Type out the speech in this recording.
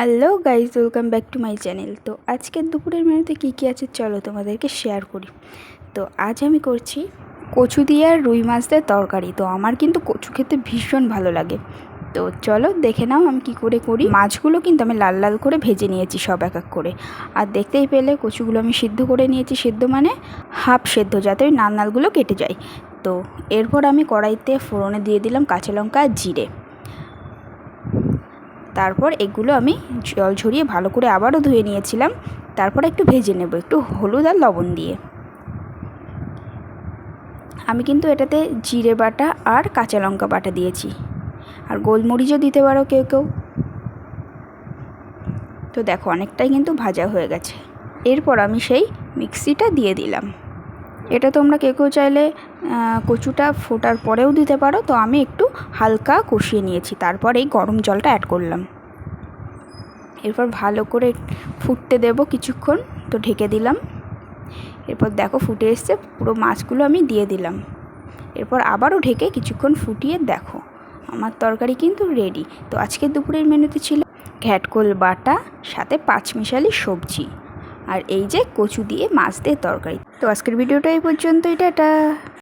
Hello guys welcome back to my channel. তো আজকের দুপুরের মেনুতে কী কী আছে চলো তোমাদেরকে শেয়ার করি। তো আজ আমি করছি কচু দিয়ে আর রুই মাছ দিয়ে তরকারি। তো আমার কিন্তু কচু খেতে ভীষণ ভালো লাগে। তো চলো দেখে নাও আমি কি করে করি। মাছগুলো কিন্তু আমি লাল লাল করে ভেজে নিয়েছি সব এক এক করে। আর দেখতেই পেলে কচুগুলো আমি সিদ্ধ করে নিয়েছি। সিদ্ধ মানে হাফ সেদ্ধ, যাতে ওই নাল নালগুলো কেটে যায়। তো এরপর আমি কড়াইতে ফোড়নে দিয়ে দিলাম কাঁচা লঙ্কা আর জিরে। তারপর এগুলো আমি জল ঝরিয়ে ভালো করে আবারও ধুয়ে নিয়েছিলাম। তারপর একটু ভেজে নেব, একটু হলুদ আর লবণ দিয়ে। আমি কিন্তু এটাতে জিরে বাটা আর কাঁচা লঙ্কা বাটা দিয়েছি। আর গোলমরিচও দিতে পারো কেউ কেউ। তো দেখো, অনেকটাই কিন্তু ভাজা হয়ে গেছে। এরপর আমি সেই মিক্সিটা দিয়ে দিলাম। এটা তোমরা কেউ কেউ চাইলে কচুটা ফোটার পরেও দিতে পারো। তো আমি একটু হালকা কষিয়ে নিয়েছি, তারপর এই গরম জলটা অ্যাড করলাম। এরপর ভালো করে ফুটতে দেব কিছুক্ষণ, তো ঢেকে দিলাম। এরপর দেখো ফুটে এসছে, পুরো মাছগুলো আমি দিয়ে দিলাম। এরপর আবারও ঢেকে কিছুক্ষণ ফুটিয়ে দেখো, আমার তরকারি কিন্তু রেডি তো আজকের দুপুরের মেনুতে ছিল ঘ্যাটকোল বাটা, সাথে পাঁচমিশালি সবজি। আর এই যে কচু দিয়ে মাছ দিয়ে তরকারি। তো আজকের ভিডিওটা এই পর্যন্তই টাটা।